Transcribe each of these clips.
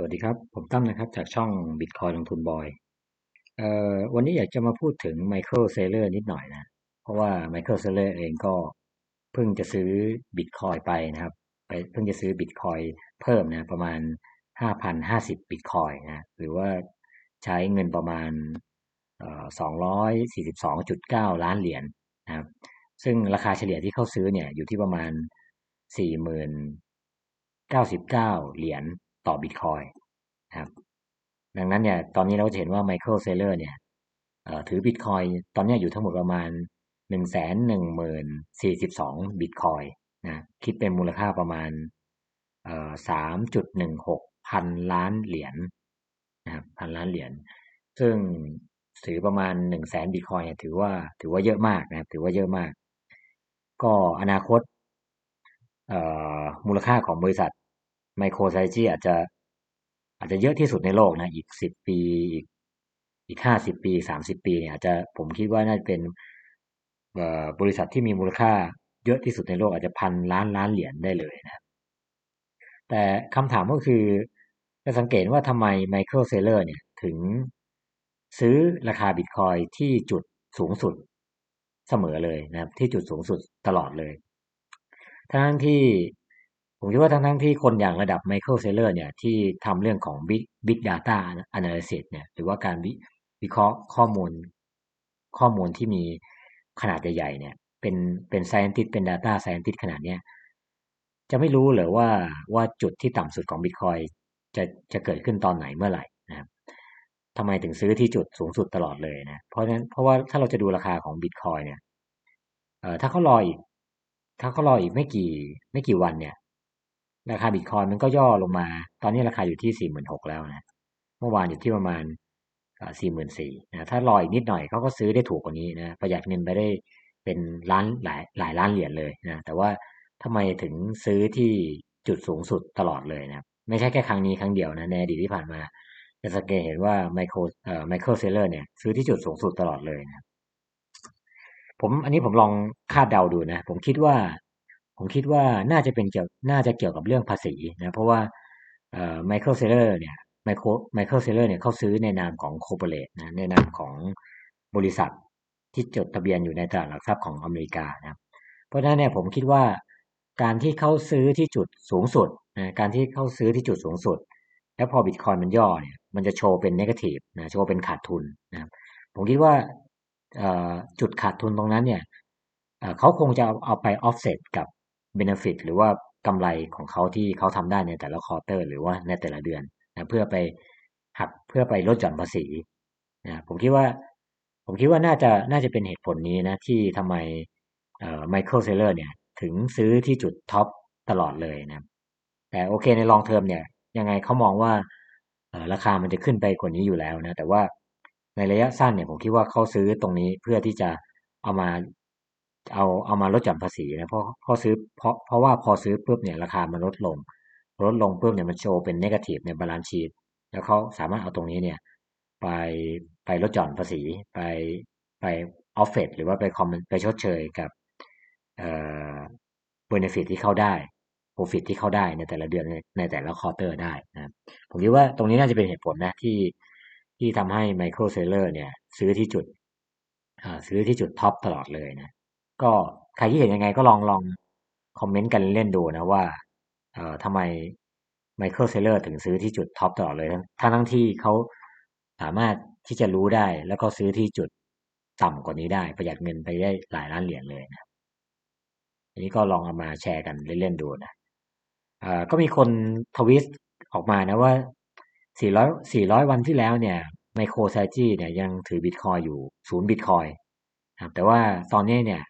สวัสดีครับ ผมตั้มนะครับจากช่อง Bitcoin ลงทุนบอยเอ่อวันนี้อยากจะมาพูดถึงไมเคิลเซเลอร์นิดหน่อยนะ เพราะว่าไมเคิลเซเลอร์เองก็เพิ่งจะซื้อบิตคอยไปนะครับ ไปเพิ่งจะซื้อบิตคอยเพิ่มนะประมาณ 5,050บิตคอยนะหรือว่าใช้เงินประมาณเอ่อ242.9 ล้านเหรียญนะครับ ซึ่งราคาเฉลี่ยที่เขาซื้อเนี่ยอยู่ที่ประมาณ 40,099 เหรียญ ต่อบิตคอยนะครับ ดังนั้นเนี่ย ตอนนี้เราจะเห็นว่าไมเคิลเซเลอร์เนี่ยถือบิตคอยตอนนี้อยู่ทั้งหมดประมาณหนึ่งแสนหนึ่งหมื่นสี่สิบสองบิตคอยนะคิดเป็นมูลค่าประมาณสามจุดหนึ่งหกพันล้านเหรียญนะครับพันล้านเหรียญซึ่งถือประมาณหนึ่งแสนบิตคอยถือว่าถือว่าเยอะมากนะครับถือว่าเยอะมาก ก็อนาคตมูลค่าของบริษัท ไมโครไซจีอาจจะ อาจจะเยอะที่สุดในโลกนะอีกสิบปีอีกอีกห้าสิบปีสามสิบปีเนี่ยอาจจะผมคิดว่าน่าจะเป็นบริษัทที่มีมูลค่าเยอะที่สุดในโลกอาจจะพันล้านล้านเหรียญได้เลยนะ แต่คำถามก็คือจะสังเกตว่าทำไมไมเคิลเซเลอร์เนี่ยถึงซื้อราคาบิตคอยที่จุดสูงสุดเสมอเลยนะครับ ที่จุดสูงสุดตลอดเลย ทั้งที่ ผมคิดว่าทั้งทั้งที่คนอย่างระดับไมเคิลเซเลอร์เนี่ยที่ทำเรื่องของ Big Big Data Analysis เนี่ยหรือว่าการวิเคราะห์ข้อมูล ข้อมูลที่มีขนาดใหญ่ๆเนี่ย เป็นเป็น scientist เป็น data scientist ขนาดเนี้ยจะไม่รู้หรือว่าว่าจุดที่ต่ำสุดของบิตคอยจะจะเกิดขึ้นตอนไหนเมื่อไหร่นะครับทำไมถึงซื้อที่จุดสูงสุดตลอดเลยนะ เพราะนั้นเพราะว่าถ้าเราจะดูราคาของบิตคอยเนี่ยเอ่อถ้าเขารออีก ถ้าเขารออีกไม่กี่ไม่กี่วันเนี่ย ราคาบิตคอยมันก็ย่อลงมา ตอนนี้ราคาอยู่ที่สี่หมื่นหกแล้วนะเมื่อวานอยู่ที่ประมาณสี่หมื่นสี่นะถ้ารออีกนิดหน่อยเขาก็ซื้อได้ถูกกว่านี้นะประหยัดเงินไปได้เป็นล้านหลายหลายล้านเหรียญเลยนะแต่ว่าทำไมถึงซื้อที่จุดสูงสุดตลอดเลยนะไม่ใช่แค่ครั้งนี้ครั้งเดียวนะในอดีตที่ผ่านมาจะสังเกตเห็นว่าไมโครเอ่อไมเคิลเซเลอร์เนี่ยซื้อที่จุดสูงสุดตลอดเลยนะผมอันนี้ผมลองคาดเดาดูนะ ผมคิดว่า ผมคิดว่าน่าจะเป็นเกี่ยวน่าจะเกี่ยวกับเรื่องภาษีนะเพราะว่าไมเคิลเซเลอร์เนี่ยไมโครไมเคิลเซเลอร์เนี่ยเขาซื้อในนามของโคเปเรตนะในนามของบริษัทที่จดทะเบียนอยู่ในตลาดหลักทรัพย์ของอเมริกานะเพราะฉะนั้นเนี่ยผมคิดว่าการที่เขาซื้อที่จุดสูงสุดนะการที่เขาซื้อที่จุดสูงสุด แล้วพอบิตคอยมันย่อเนี่ยมันจะโชว์เป็นเนกาทีฟนะโชว์เป็นขาดทุนนะผมคิดว่าจุดขาดทุนตรงนั้นเนี่ยเขาคงจะเอาไปออฟเซตกับ benefit หรือว่ากำไรของเขาที่เขาทำได้ในแต่ละคอร์เตอร์ หรือว่าในแต่ละเดือนนะเพื่อไปหักเพื่อไปลดหย่อนภาษีนะผมคิดว่า ผมคิดว่าน่าจะน่าจะเป็นเหตุผลนี้นะที่ทำไมไมเคิลเซเลอร์เนี่ยถึงซื้อที่จุดท็อปตลอดเลยนะแต่โอเคในลองเทอมเนี่ย ยังไงเขามองว่าราคามันจะขึ้นไปกว่านี้อยู่แล้วนะแต่ว่าในระยะสั้นเนี่ยผมคิดว่าเขาซื้อตรงนี้เพื่อที่จะเอามา เอาเอามาลดหย่อนภาษีนะเพราะพอซื้อเพราะเพราะว่าพอซื้อปุ๊บเนี่ยราคามันลดลง ลดลงปุ๊บเนี่ยมันโชว์เป็นเนกาทีฟในบาลานซ์ชีตแล้วเขาสามารถเอาตรงนี้เนี่ย ไปไปลดหย่อนภาษีไปไปออฟเฟตหรือว่าไปคอมไปชดเชยกับเอ่อเบนฟิตที่เข้าได้โปรฟิตที่เข้าได้ในแต่ละเดือนในแต่ละคอร์เตอร์ได้นะผมคิดว่าตรงนี้น่าจะเป็นเหตุผลนะที่ที่ทำให้ไมเคิลเซเลอร์เนี่ย ซื้อที่จุดซื้อที่จุดท็อปตลอดเลยนะ ก็ใครที่เห็นยังไงก็ลองลองคอมเมนต์กันเล่นดูนะว่าเอ่อทำไมไมเคิลเซเลอร์ถึงซื้อที่จุดท็อปตลอดเลยทั้งทั้งที่เขาสามารถที่จะรู้ได้ แล้วก็ซื้อที่จุดต่ำกว่านี้ได้ ประหยัดเงินไปได้หลายล้านเหรียญเลยนะอันนี้ก็ลองเอามาแชร์กันเล่นๆดูนะอ่าก็มีคนทวิสออกมานะว่า 400 400 วันที่แล้วเนี่ยไมโครไซจีเนี่ยยังถือบิตคอยอยู่ศูนย์บิตคอยแต่ว่าตอนนี้เนี่ย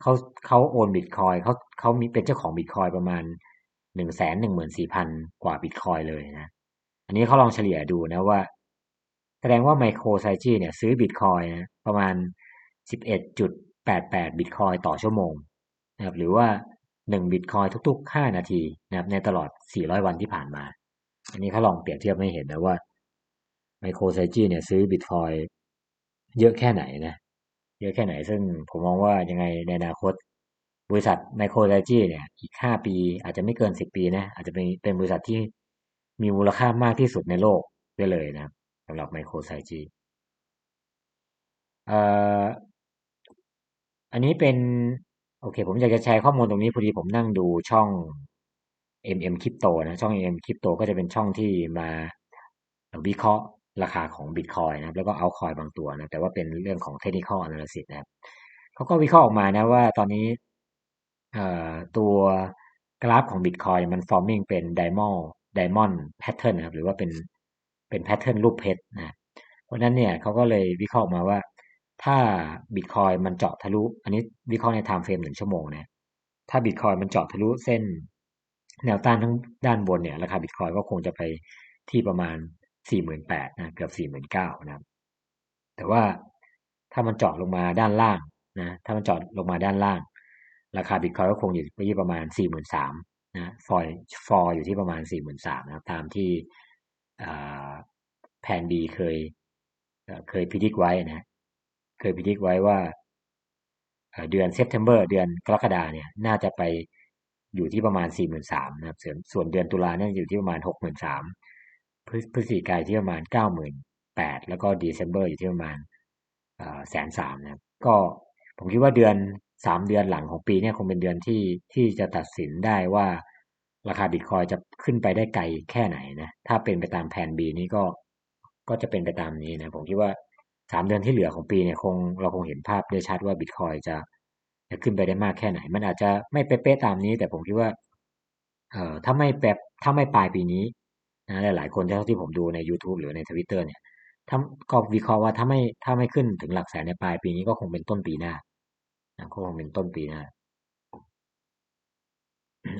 เขาเขาโอนบิตคอยเขาเขามีเป็นเจ้าของบิตคอยประมาณหนึ่งแสนหนึ่งหมื่นสี่พันกว่าบิตคอยเลยนะ อันนี้เขาลองเฉลี่ยดูนะว่า แสดงว่าไมโครไซจีเนี่ยซื้อบิตคอยนะประมาณสิบเอ็ดจุดแปดแปดบิตคอยต่อชั่วโมงนะครับหรือว่าหนึ่งบิตคอยทุกๆห้านาทีนะครับในตลอดสี่ร้อยวันที่ผ่านมา อันนี้เขาลองเปรียบเทียบให้เห็นนะว่าไมโครไซจีเนี่ยซื้อบิตคอยเยอะแค่ไหนนะ เยอะแค่ไหน ซึ่งผมมองว่ายังไงในอนาคต บริษัทไมโครไลจีเนี่ย อีกห้าปี อาจจะไม่เกินสิบปีนะ อาจจะเป็นเป็นบริษัทที่มีมูลค่ามากที่สุดในโลกได้เลยนะสำหรับไมโครไซจีเอ่ออันนี้เป็น โอเค ผมอยากจะแชร์ข้อมูลตรงนี้พอดีผมนั่งดูช่อง MM Crypto นะ ช่อง MM Crypto ก็จะเป็นช่องที่มาวิเคราะห์ ราคาของบิตคอยนะครับ แล้วก็เอาคอยบางตัวนะ แต่ว่าเป็นเรื่องของเทคนิคอลอนาลิซิสนะครับเขาก็วิเคราะห์ออกมานะว่าตอนนี้ตัวกราฟของบิตคอยมัน forming เป็นไดมอนด์ไดมอนด์แพทเทิร์นนะครับ หรือว่าเป็นเป็นแพทเทิร์นรูปเพชรนะ เพราะนั้นเนี่ยเขาก็เลยวิเคราะห์มาว่า ถ้าบิตคอยมันเจาะทะลุ อันนี้วิเคราะห์ในไทม์เฟรมหนึ่งชั่วโมงนะถ้าบิตคอยมันเจาะทะลุเส้น แนวต้านทั้งด้านบนเนี่ยราคาบิตคอยก็คงจะไปที่ประมาณ สี่หมื่นแปดนะเกือบสี่หมื่นเก้านะครับ แต่ว่าถ้ามันเจาะลงมาด้านล่างนะถ้ามันเจาะลงมาด้านล่าง ราคาบิตคอยก็คงอยู่ที่ประมาณสี่หมื่นสามนะฟอยฟออยู่ที่ประมาณสี่หมื่นสามนะครับ ตามที่แผนดีเคยเคยพิจิกไว้นะ เคยพิจิกไว้ว่าเดือนเซปเทมเบอร์เดือนกรกฎาเนี่ย น่าจะไปอยู่ที่ประมาณสี่หมื่นสามนะครับส่วนเดือนตุลาเนี่ยอยู่ที่ประมาณหกหมื่นสาม พฤศจิกายที่ประมาณเก้าหมื่นแปดแล้วก็เดซ ember อยู่ที่ประมาณแสนสามนะก็ผมคิดว่าเดือนสามเดือนหลังของปีเนี่ยคงเป็นเดือนที่ที่จะตัดสินได้ว่าราคาบิตคอยจะขึ้นไปได้ไกลแค่ไหนนะถ้าเป็นไปตามแผน B นี้ก็ก็จะเป็นไปตามนี้นะผมคิดว่าสามเดือนที่เหลือของปีเนี่ยคงเราคงเห็นภาพได้ชัดว่าบิตคอยจะจะขึ้นไปได้มากแค่ไหน มันอาจจะไม่เป๊ะๆตามนี้ แต่ผมคิดว่าเอ่อถ้าไม่แบบถ้าไม่ปลายปีนี้ นะหลายๆคนที่ที่ผมดูใน YouTube หรือในทวิตเตอร์เนี่ยถ้าก็วิเคราะห์ว่าถ้าไม่ถ้าไม่ขึ้นถึงหลักแสนในปลายปีนี้ก็คงเป็นต้นปีหน้านะก็คงเป็นต้นปีหน้า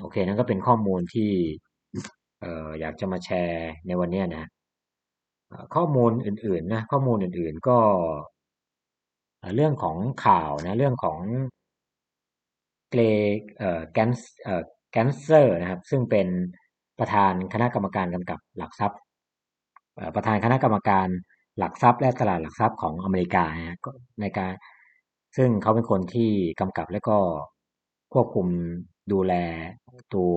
โอเค นั่นก็เป็นข้อมูลที่เอ่ออยากจะมาแชร์ในวันนี้นะข้อมูลอื่น ๆ นะ ข้อมูลอื่น ๆ ก็ เรื่องของข่าวนะ เรื่องของเกรเอ่อแกนเอ่อแกนเซอร์นะครับ ซึ่งเป็น ประธานคณะกรรมการกำกับหลักทรัพย์ ประธานคณะกรรมการหลักทรัพย์ และตลาดหลักทรัพย์ของอเมริกาในการซึ่งเขาเป็นคนที่กำกับและก็ควบคุมดูแลตัว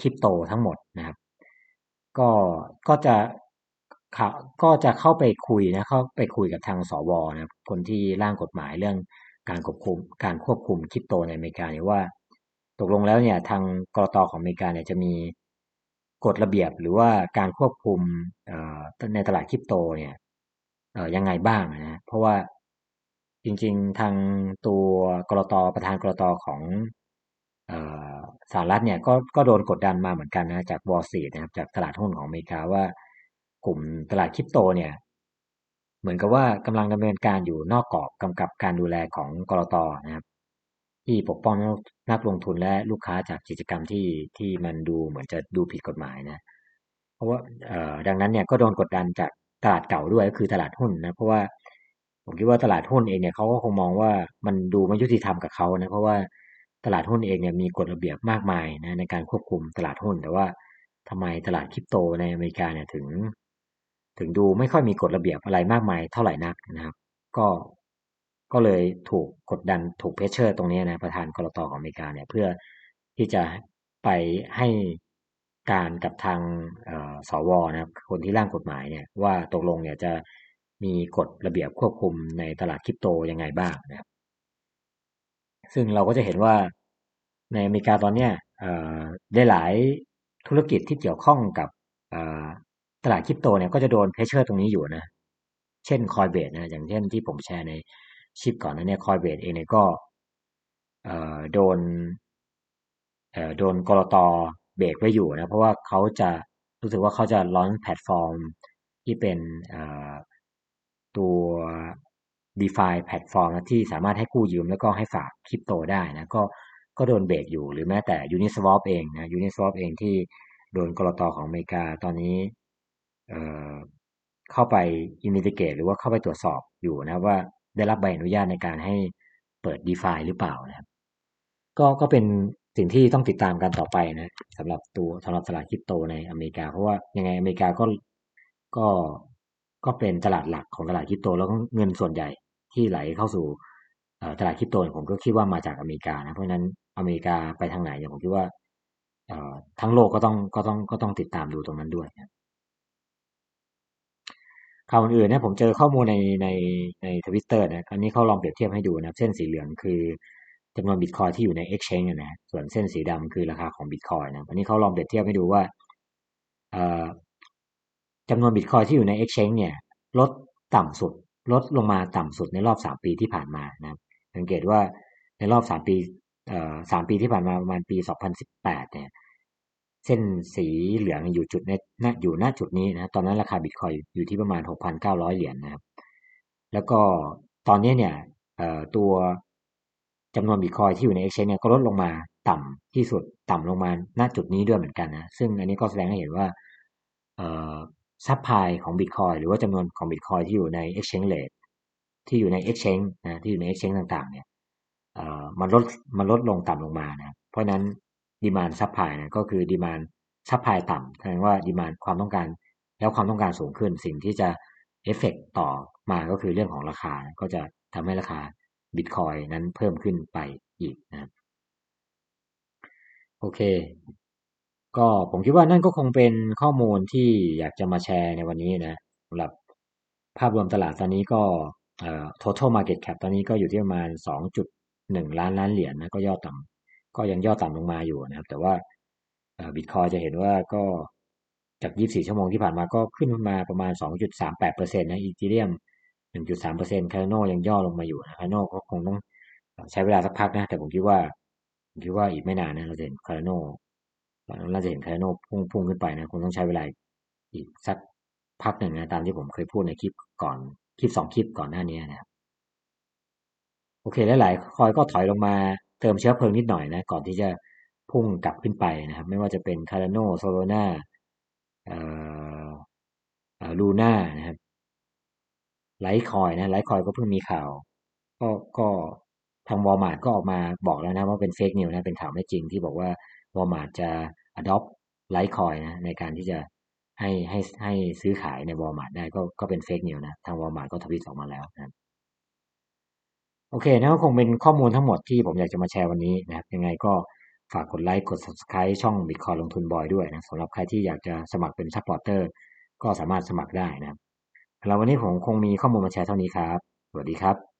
คริปโตทั้งหมดนะครับ ก็ก็จะก็จะเข้าไปคุยนะเข้าไปคุยกับทางสวนะคนที่ร่างกฎหมายเรื่องการควบคุมการควบคุมคริปโตในอเมริกาเนี่ยว่า ตกลงแล้วเนี่ยทางกรตของอเมริกาเนี่ยจะมีกฎระเบียบหรือว่าการควบคุมในตลาดคริปโตเนี่ยยังไงบ้างนะเพราะว่าจริงๆ ทางตัวกรตประธานกรตของสหรัฐเนี่ยก็ก็โดนกดดันมาเหมือนกันนะจากวอลซีนะครับจากตลาดหุ้นของอเมริกาว่ากลุ่มตลาดคริปโตเนี่ยเหมือนกับว่ากำลังดำเนินการอยู่นอกกรอบกำกับการดูแลของกรตนะครับ ที่ปกป้องนักลงทุนและลูกค้าจากกิจกรรมที่ที่มันดูเหมือนจะดูผิดกฎหมายนะ เพราะว่าดังนั้นเนี่ยก็โดนกดดันจากตลาดเก่าด้วยก็คือตลาดหุ้นนะเพราะว่าผมคิดว่าตลาดหุ้นเองเนี่ยเขาก็คงมองว่ามันดูไม่ยุติธรรมกับเขานะเพราะว่าตลาดหุ้นเองเนี่ยมีกฎระเบียบมากมายนะในการควบคุมตลาดหุ้น แต่ว่าทำไมตลาดคริปโตในอเมริกาเนี่ยถึง ถึงดูไม่ค่อยมีกฎระเบียบอะไรมากมายเท่าไหร่นักนะครับ ก็ ก็เลยถูกกดดันถูกเพชเชอร์ตรงนี้นะประธานกรตของอเมริกาเนี่ยเพื่อที่จะไปให้การกับทางสวนะครับคนที่ร่างกฎหมายเนี่ยว่าตกลงเนี่ยจะมีกฎระเบียบควบคุมในตลาดคริปโตยังไงบ้างนะครับ ซึ่งเราก็จะเห็นว่าในอเมริกาตอนนี้ได้หลายธุรกิจที่เกี่ยวข้องกับตลาดคริปโตเนี่ยก็จะโดนเพชเชอร์ตรงนี้อยู่นะ เช่นคอยเบดนะอย่างเช่นที่ผมแชร์ใน ชิปก่อนนะเนี่ยคอยเบดเองเนี่ยก็โดนโดนกรตเบรกไว้อยู่นะ เพราะว่าเขาจะรู้สึกว่าเขาจะล้อนแพลตฟอร์มที่เป็นตัว d e f i แพลตฟอร์มที่สามารถให้กู้ยืมแล้วก็ให้ฝากคริปโตได้นะก็ก็โดนเบรกอยู่หรือแม้แต่ Uniswap เองนะ Uniswap เองที่โดนกรตอของอเมริกาตอนนี้เเข้าไปอินดิเกตหรือว่าเข้าไปตรวจสอบอยู่นะว่า ได้รับใบอนุญาตในการให้เปิด d e f i หรือเปล่านะครับ ก็ก็เป็นสิ่งที่ต้องติดตามกันต่อไปนะสำหรับตัวสำหรับตลาดคริปโตในอเมริกา เพราะว่ายังไงอเมริกาก็ก็ก็เป็นตลาดหลักของตลาดคริปโต แล้วก็เงินส่วนใหญ่ที่ไหลเข้าสู่ตลาดคริปโตผมก็คิดว่ามาจากอเมริกานะเพราะฉะนั้นอเมริกาไปทางไหนอย่างผมคิดว่าทั้งโลกก็ต้องก็ต้องก็ต้องติดตามดูตรงนั้นด้วย ข่าวอื่นนะผมเจอข้อมูลในในในทวิตเตอร์นะอันนี้เขาลองเปรียบเทียบให้ดูนะเส้นสีเหลืองคือจำนวนบิตคอยที่อยู่ใน exchange นะส่วนเส้นสีดำคือราคาของบิตคอยนะอันนี้เขาลองเปรียบเทียบให้ดูว่าจำนวนบิตคอยที่อยู่ใน exchange เนี่ย ลดต่ำสุด ลดลงมาต่ำสุดในรอบสามปีที่ผ่านมานะสังเกตว่าในรอบสามปีสามปีที่ผ่านมาประมาณปีสองพันสิบแปดเนี่ย เส้นสีเหลืองอยู่จุดในอยู่หน้าจุดนี้นะตอนนั้นราคาบิตคอยอยู่ที่ประมาณหกพันเก้าร้อยเหรียญนะครับแล้วก็ตอนนี้เนี่ยตัวจำนวนบิตคอยที่อยู่ใน exchange เนี่ยก็ลดลงมาต่ำที่สุดต่ำลงมาณจุดนี้ด้วยเหมือนกันนะซึ่งอันนี้ก็แสดงให้เห็นว่าซัพพลายของบิตคอยหรือว่าจำนวนของบิตคอยที่อยู่ใน exchange rate ที่อยู่ใน exchange นะที่อยู่ใน exchange ต่างๆ เนี่ยมันลดมันลดลงต่ำลงมานะเพราะนั้น ดีมานซัพพลายนะก็คือดีมานซัพพลายต่ำแสดงว่าดีมานความต้องการ แล้วความต้องการสูงขึ้นสิ่งที่จะเอฟเฟกต่อมาก็คือเรื่องของราคา ก็จะทำให้ราคาบิตคอยนั้นเพิ่มขึ้นไปอีกนะครับโอเค ก็ผมคิดว่านั่นก็คงเป็นข้อมูลที่อยากจะมาแชร์ในวันนี้นะสำหรับภาพรวมตลาดตอนนี้ก็เอ่อ total market cap ตอนนี้ก็อยู่ที่ประมาณ 2.1 ล้านล้านเหรียญนะก็ย่อต่ำ ก็ยังย่อต่ำลงมาอยู่นะครับ แต่ว่าบิตคอยจะเห็นว่าก็จาก 24 ชั่วโมงที่ผ่านมาก็ขึ้นมาประมาณ 2.38%นะอีทีเรียม 1.3%คาร์โนยังย่อลงมาอยู่นะคาร์โนก็คงต้องใช้เวลาสักพักนะ แต่ผมคิดว่าผมคิดว่าอีกไม่นานนะเราจะเห็นคาร์โนเราจะเห็นคาร์โนพุ่งพุ่งขึ้นไปนะคงต้องใช้เวลาอีกสักพักหนึ่งนะตามที่ผมเคยพูดในคลิปก่อนคลิปสองคลิปก่อนหน้านี้นะครับโอเคแล้วหลายคอยก็ถอยลงมา เติมเชื้อเพลิงนิดหน่อยนะ ก่อนที่จะพุ่งกลับขึ้นไปนะครับ ไม่ว่าจะเป็นคาร์โนโซโลนาลูน่านะครับไลท์คอยนะไลท์คอยก็เพิ่งมีข่าว ก็ก็ทางวอลมาร์ทก็ออกมาบอกแล้วนะว่าเป็นเฟกนิวนะเป็นข่าวไม่จริงที่บอกว่าวอลมาร์ทจะ adopt ไลท์คอยนะในการที่จะให้ให้ให้ซื้อขายในวอลมาร์ทได้ก็ก็เป็นเฟกนิวนะทางวอลมาร์ทก็ทวิตออกมาแล้วนะ โอเคนั่นก็คงเป็นข้อมูลทั้งหมดที่ผมอยากจะมาแชร์วันนี้นะครับ ยังไงก็ฝากกดไลค์กด subscribe ช่อง Bitcoin ลงทุนบอยด้วยนะสำหรับใครที่อยากจะสมัครเป็นซัพพอร์เตอร์ก็สามารถสมัครได้นะครับเราวันนี้ผมคงมีข้อมูลมาแชร์เท่านี้ครับ สวัสดีครับ